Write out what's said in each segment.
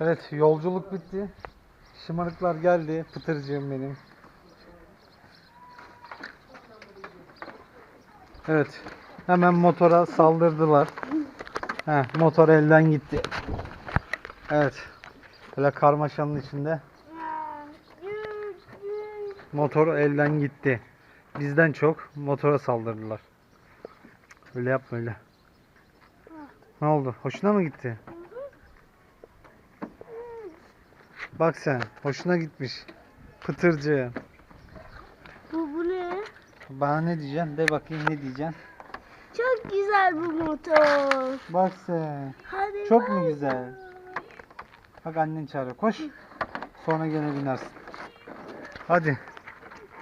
Evet yolculuk bitti. Şımarıklar geldi. Pıtırcığım benim. Evet. Hemen motora saldırdılar. Heh, motor elden gitti. Evet. Böyle karmaşanın içinde motor elden gitti. Bizden çok motora saldırdılar. Öyle yapma öyle. Ne oldu? Hoşuna mı gitti? Bak sen. Hoşuna gitmiş. Pıtırcı. Bu, bu ne? Bana ne diyeceksin? De bakayım ne diyeceksin? Çok güzel bu motor. Bak sen. Hadi Çok mu güzel? Bak annen çağırıyor. Koş. Sonra gene binersin. Hadi.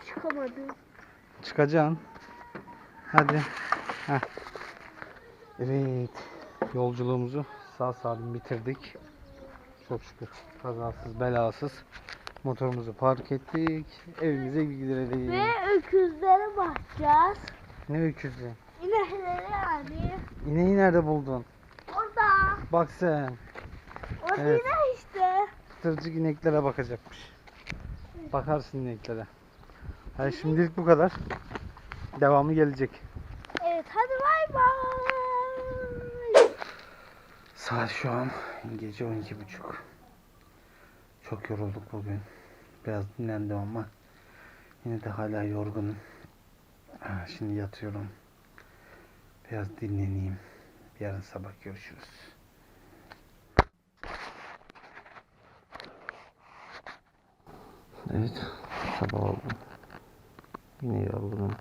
Çıkamadım. Çıkacaksın. Hadi. Heh. Evet. Yolculuğumuzu sağ salim bitirdik. Çok şükür. Kazasız belasız. Motorumuzu park ettik. Evimize gidelim. Ve öküzlere bakacağız. Ne öküzü? İnekleri yani. İneği nerede buldun? Orada. Bak sen. O Evet. inek işte. Tırcık ineklere bakacakmış. Bakarsın ineklere. Yani şimdilik bu kadar. Devamı gelecek. Evet hadi bay bay. Saat şu an gece 12.30. Çok yorulduk bugün. Biraz dinlendim ama yine de hala yorgunum. Şimdi yatıyorum. Biraz dinleneyim. Yarın sabah görüşürüz. Evet, sabah oldu. Yine yorgunum.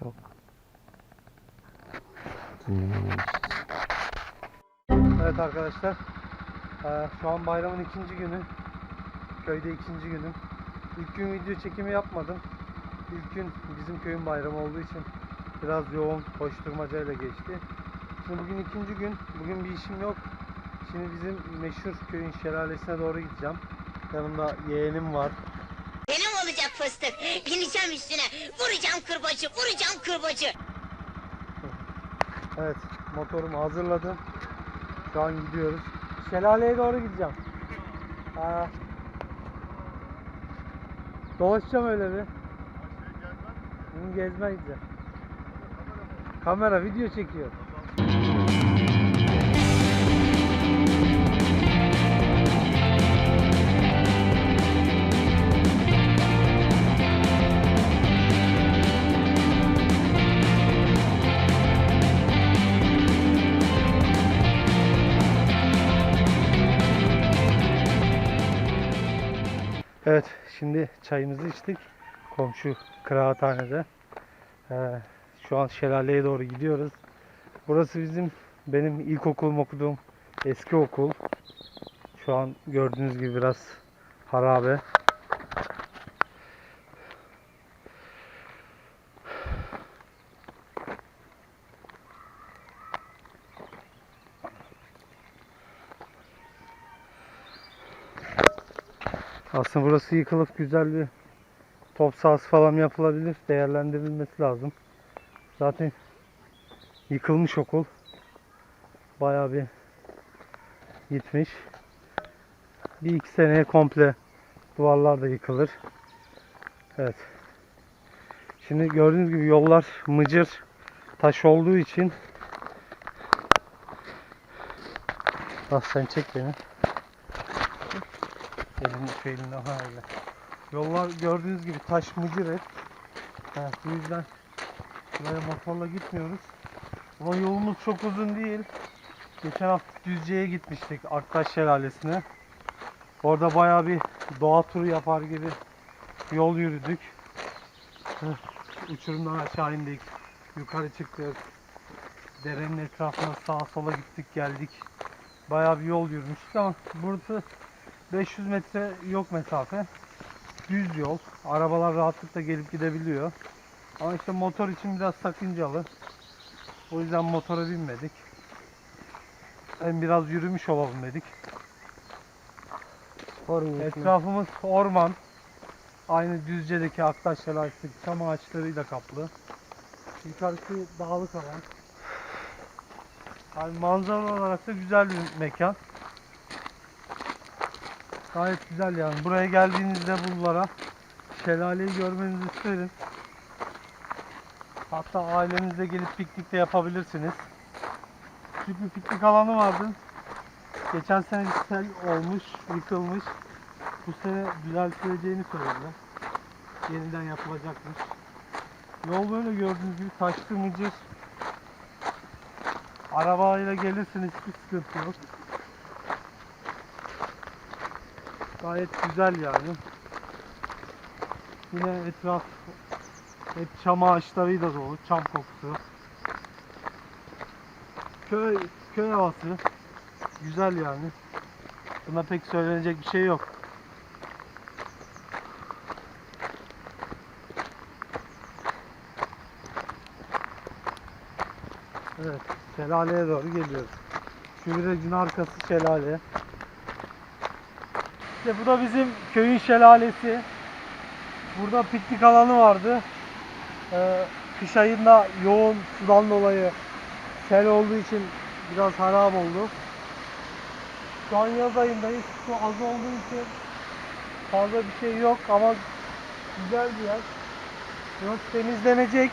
Çok. Dinlemeyi Evet arkadaşlar. eee, Şu an bayramın ikinci günü. Köyde ikinci günüm. İlk gün video çekimi yapmadım. İlk gün bizim köyün bayramı olduğu için biraz yoğun koşturmacayla geçti. Şimdi bugün ikinci gün. Bugün bir işim yok. Şimdi bizim meşhur köyün şelalesine doğru gideceğim. Yanımda yeğenim var. Benim olacak fıstık. Bineceğim üstüne. Vuracağım kırbacı, vuracağım kırbacı. Evet, motorumu hazırladım. Şu an gidiyoruz. Şelaleye doğru gideceğim. Aa, dolaşacağım öyle bir. Hı, Gezme gideceğim. Kamera video çekiyor. Evet, şimdi çayımızı içtik. Komşu kıraathanede. Ee, şu an şelaleye doğru gidiyoruz. Burası bizim benim ilkokul okuduğum eski okul. Şu an gördüğünüz gibi biraz harabe. Aslında burası yıkılıp güzel bir top sahası falan yapılabilir. Değerlendirilmesi lazım. Zaten yıkılmış okul. Bayağı bir gitmiş. Bir iki seneye komple duvarlar da yıkılır. Evet. Şimdi gördüğünüz gibi yollar mıcır taş olduğu için Bak sen çek beni. Elini şu elini ha öyle. Yollar gördüğünüz gibi taş mıcır hep. Evet, bu yüzden buraya motorla gitmiyoruz. Ama yolumuz çok uzun değil. Geçen hafta Düzce'ye gitmiştik Aktaş Şelalesi'ne. Orada bayağı bir doğa turu yapar gibi yol yürüdük. Uçurumdan aşağı indik. Yukarı çıktık. Derenin etrafına sağa sola gittik geldik. Bayağı bir yol yürümüştük ama burası 500 metre yok mesafe. Düz yol. Arabalar rahatlıkla gelip gidebiliyor. Ama işte motor için biraz sakıncalı. O yüzden motora binmedik. Hem biraz yürümüş olalım dedik. Etrafımız orman. Aynı Düzce'deki Aktaş Şelalesi'ndeki çam ağaçlarıyla kaplı. Yukarısı dağlık alan. Yani manzara olarak da güzel bir mekan. Gayet güzel yani. Buraya geldiğinizde bunlara şelaleyi görmenizi isterim. Hatta ailenizle gelip piknik de yapabilirsiniz. Küçük bir piknik alanı vardı. Geçen sene sel olmuş, yıkılmış. Bu sene düzeltileceğini söylediler. Yeniden yapılacakmış. Yol böyle gördüğünüz gibi taşlı mıcır. Arabayla gelirsiniz hiçbir sıkıntı yok. Gayet güzel yani. Yine etraf hep çam ağaçlarıyla dolu. Çam kokusu. Köy, köy havası. Güzel yani. Buna pek söylenecek bir şey yok. Evet, şelaleye doğru geliyoruz. Şu virajın arkası şelale. İşte bu da bizim köyün şelalesi. Burada piknik alanı vardı. Ee, kış ayında yoğun sudan dolayı sel olduğu için biraz harap oldu. Şu an yaz ayındayız. Su az olduğu için fazla bir şey yok ama güzel bir yer. Burası temizlenecek.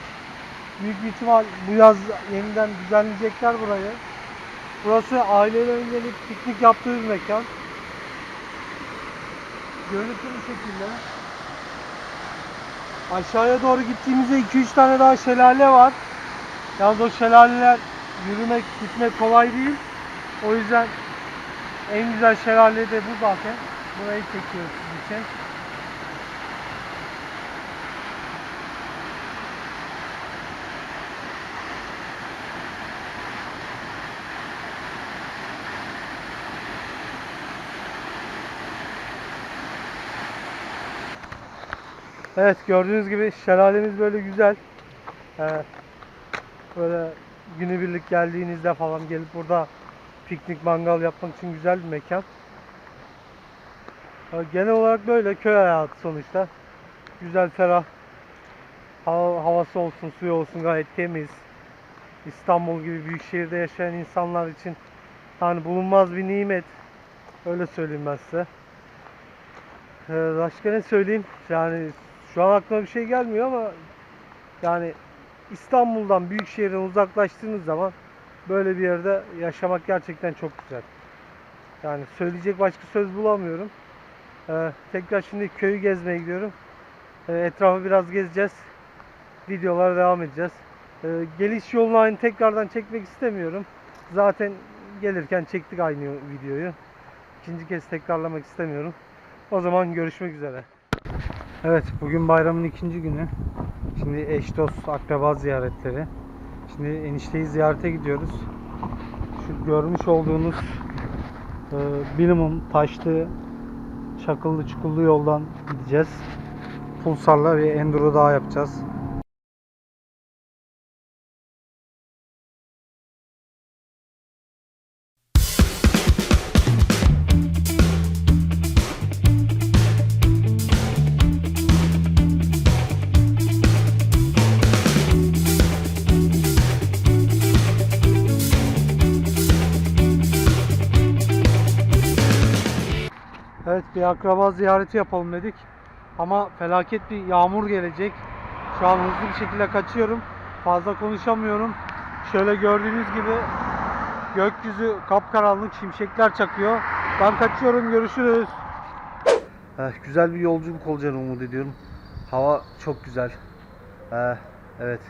Büyük bir ihtimal bu yaz yeniden düzenleyecekler burayı. Burası ailelerin gelip piknik yaptığı bir mekan. Görüntü bu şekilde. Aşağıya doğru gittiğimizde 2-3 tane daha şelale var. Yalnız o şelaleler yürümek, gitmek kolay değil. O yüzden en güzel şelale de bu zaten. Burayı çekiyoruz sizin için. Evet gördüğünüz gibi şelalemiz böyle güzel. Ee, böyle günübirlik geldiğinizde falan gelip burada piknik mangal yapmak için güzel bir mekan. Ee, genel olarak böyle köy hayatı sonuçta. Güzel ferah. Hava, havası olsun, suyu olsun gayet temiz. İstanbul gibi büyük şehirde yaşayan insanlar için yani bulunmaz bir nimet. Öyle söyleyeyim ben size. Ee, başka ne söyleyeyim? Yani şu an aklıma bir şey gelmiyor ama yani İstanbul'dan büyük şehirden uzaklaştığınız zaman böyle bir yerde yaşamak gerçekten çok güzel. Yani söyleyecek başka söz bulamıyorum. Ee, tekrar şimdi köyü gezmeye gidiyorum. Ee, etrafı biraz gezeceğiz. Videolara devam edeceğiz. Ee, geliş yolunu aynı tekrardan çekmek istemiyorum. Zaten gelirken çektik aynı videoyu. İkinci kez tekrarlamak istemiyorum. O zaman görüşmek üzere. Evet bugün bayramın ikinci günü. Şimdi eş dost akraba ziyaretleri. Şimdi enişteyi ziyarete gidiyoruz. Şu görmüş olduğunuz e, minimum taşlı çakıllı çukullu yoldan gideceğiz. Pulsarla ve enduro daha yapacağız. Bir akraba ziyareti yapalım dedik. Ama felaket bir yağmur gelecek. Şu an hızlı bir şekilde kaçıyorum. Fazla konuşamıyorum. Şöyle gördüğünüz gibi gökyüzü kapkaranlık şimşekler çakıyor. Ben kaçıyorum görüşürüz. Eh, güzel bir yolculuk olacağını umut ediyorum. Hava çok güzel. Eh, evet.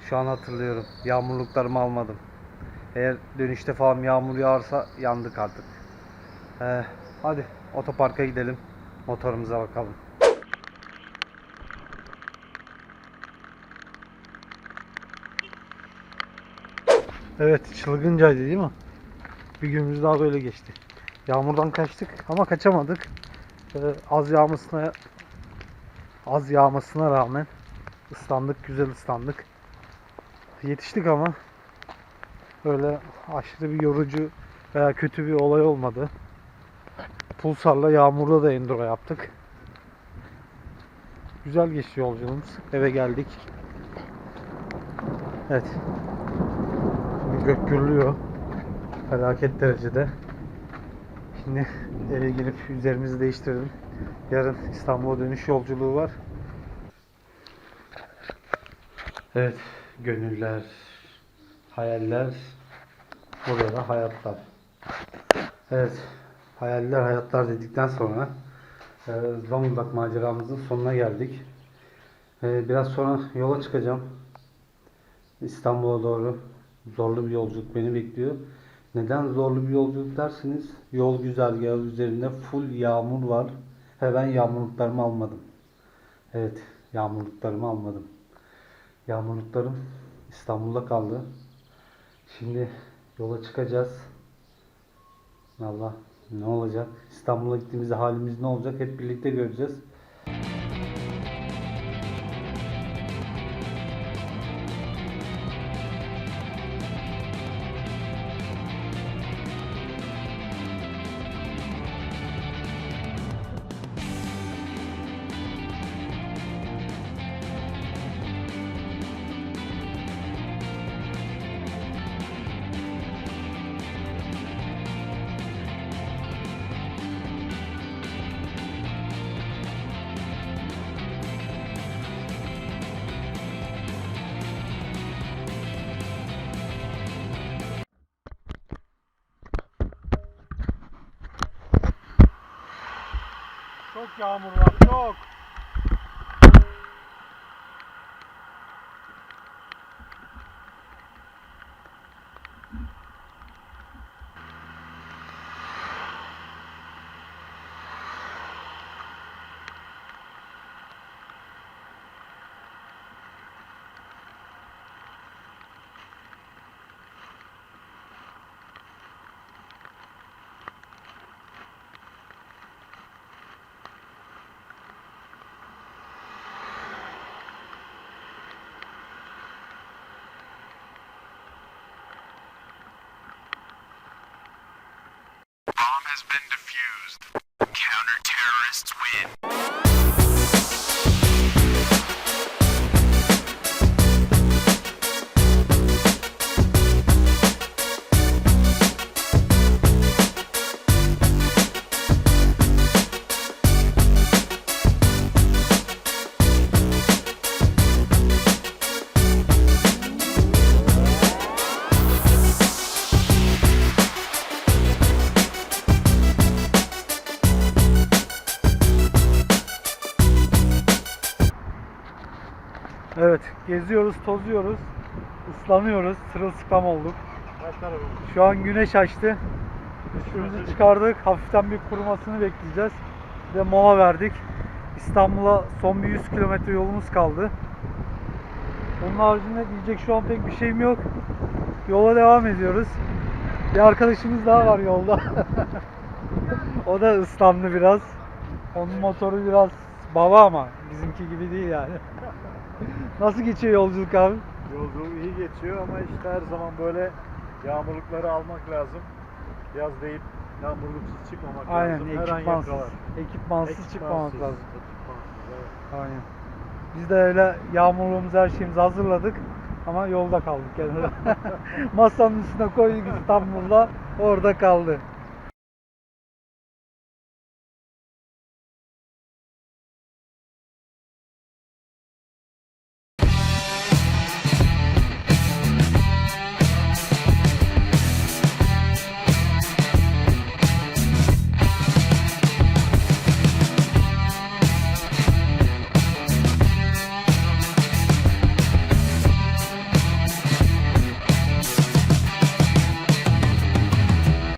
Şu an hatırlıyorum. Yağmurluklarımı almadım. Eğer dönüşte falan yağmur yağarsa yandık artık. Eh, hadi otoparka gidelim. Motorumuza bakalım. Evet çılgıncaydı değil mi? Bir günümüz daha böyle geçti. Yağmurdan kaçtık ama kaçamadık. Ee, az yağmasına az yağmasına rağmen ıslandık, güzel ıslandık. Yetiştik ama öyle aşırı bir yorucu veya kötü bir olay olmadı. Pulsar'la yağmurda da enduro yaptık. Güzel geçti yolculuğumuz. Eve geldik. Evet. Şimdi gök gürlüyor. Felaket derecede. Şimdi eve girip üzerimizi değiştirdim. Yarın İstanbul'a dönüş yolculuğu var. Evet, gönüller, hayaller, burada da hayatlar. Evet, hayaller, hayatlar dedikten sonra e, Zonguldak maceramızın sonuna geldik. E, Biraz sonra yola çıkacağım. İstanbul'a doğru zorlu bir yolculuk beni bekliyor. Neden zorlu bir yolculuk dersiniz? Yol güzergahı üzerinde full yağmur var ve ben yağmurluklarımı almadım. Evet, yağmurluklarımı almadım. Yağmurluklarım İstanbul'da kaldı. Şimdi yola çıkacağız. Allah ne olacak? İstanbul'a gittiğimizde halimiz ne olacak? Hep birlikte göreceğiz. Çok yağmur var, çok. Bomb has been defused. Counter-terrorists win. Geziyoruz, tozuyoruz, ıslanıyoruz, sırılsıklam olduk. Şu an güneş açtı. Üstümüzü çıkardık, hafiften bir kurumasını bekleyeceğiz. Bir de mola verdik. İstanbul'a son bir 100 kilometre yolumuz kaldı. Onun haricinde diyecek şu an pek bir şeyim yok. Yola devam ediyoruz. Bir arkadaşımız daha var yolda. o da ıslandı biraz. Onun motoru biraz baba ama bizimki gibi değil yani. Nasıl geçiyor yolculuk abi? Yolculuğu iyi geçiyor ama işte her zaman böyle yağmurlukları almak lazım. Yaz deyip yağmurluksuz çıkmamak Aynen lazım. Her an ekipmansız. yakalar. Ekipmansız çıkmamak lazım. Ekipmansız, evet. Aynen. Biz de öyle yağmurluğumuzu her şeyimizi hazırladık ama yolda kaldık yani. Masanın üstüne koyduk İstanbul'da orada kaldı.